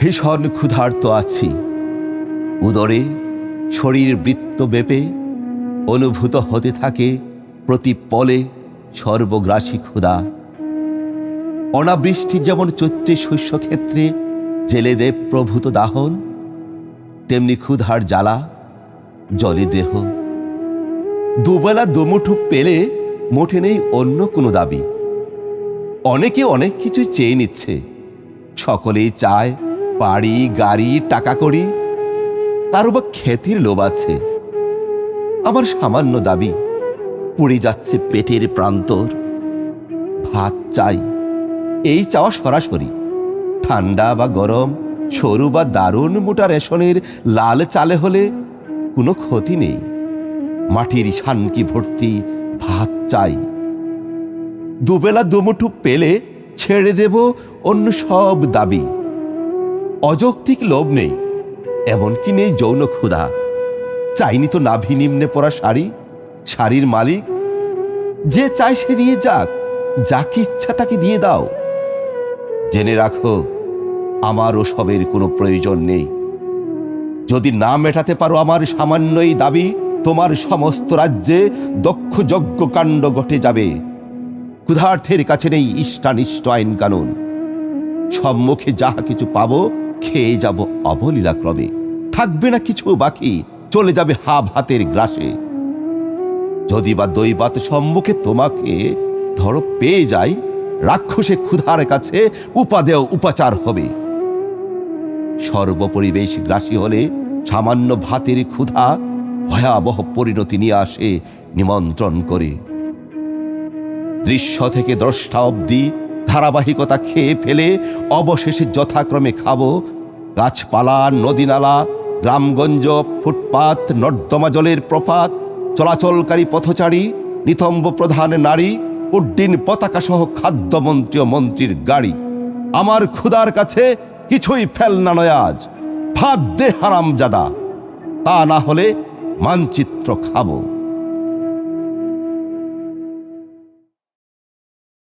ভীষণ ক্ষুধার্ত আছি। উদরে শরীর বৃত্ত বেপে অনুভূত হতে থাকে প্রতি পলে সর্বগ্রাসী ক্ষুধা। অনাবৃষ্টি যেমন চৈত্রে শস্যক্ষেত্রে জেলেদেব প্রভূত দাহন, তেমনি ক্ষুধার জ্বালা জলে দেহ। দুবেলা দুমুঠো পেলে মোটে নেই অন্য কোনো দাবি। অনেকে অনেক কিছু চেয়ে নিচ্ছে। সকলেই চায় বাড়ি, গাড়ি টাকা করি কারও বা খ্যাতির লোভ আছে। আমার সামান্য দাবি, পুড়ে যাচ্ছে পেটের প্রান্তর। ভাত চাই, এই চাওয়া সরাসরি। ঠান্ডা বা গরম, সরু বা দারুণ মোটা রেশনের লাল চালে হলে কোনো ক্ষতি নেই। মাটির শানকি ভর্তি ভাত চাই। দুবেলা দুমুঠু পেলে ছেড়ে দেব অন্য সব দাবি। অযৌক্তিক লোভ নেই, এমনকি নেই যৌন ক্ষুধা। চাইনি তো নাভি নিম্নে পড়া শাড়ি, শাড়ির মালিক। যে চায় সে নিয়ে যাক, যাকে ইচ্ছা তাকে দিয়ে দাও। জেনে রাখো, আমার ওসবের কোনো প্রয়োজন নেই। যদি না মেটাতে পারো আমার সামান্যই দাবি, তোমার সমস্ত রাজ্যে দক্ষ যজ্ঞ কাণ্ড ঘটে যাবে। ক্ষুধার্থের কাছে নেই ইষ্টানিষ্ট আইন কানুন সম্মুখে যাহা কিছু পাবো খেয়ে যাব অবলীলাক্রমে থাকবে না কিছু বাকি, চলে যাবে হাব হাতের গ্রাসে। যদি বা দৈবাত সম্মুখে তোমাকে ধরো পেয়ে যাই, রাক্ষসে ক্ষুধার কাছে উপাদেয় উপাচার হবে। সর্বপরিবেশ গ্রাসী হলে সামান্য ভাতের ক্ষুধা ভয়াবহ পরিণতি নিয়ে আসে নিমন্ত্রণ করে। দৃশ্য থেকে দ্রষ্টা অবধি ধারাবাহিকতা খেয়ে ফেলে অবশেষে যথাক্রমে খাব গাছপালা, নদীনালা, গ্রামগঞ্জ, ফুটপাত নর্দমা জলের প্রপাত, চলাচলকারী পথচারী, নিতম্ব প্রধান নারী, উড্ডিন পতাকা সহ খাদ্যমন্ত্রী ও মন্ত্রীর গাড়ি। আমার ক্ষুদার কাছে কিছুই ফেলনা নয় আজ ভাত দে হারামজাদা। তা না হলে মানচিত্র খাব।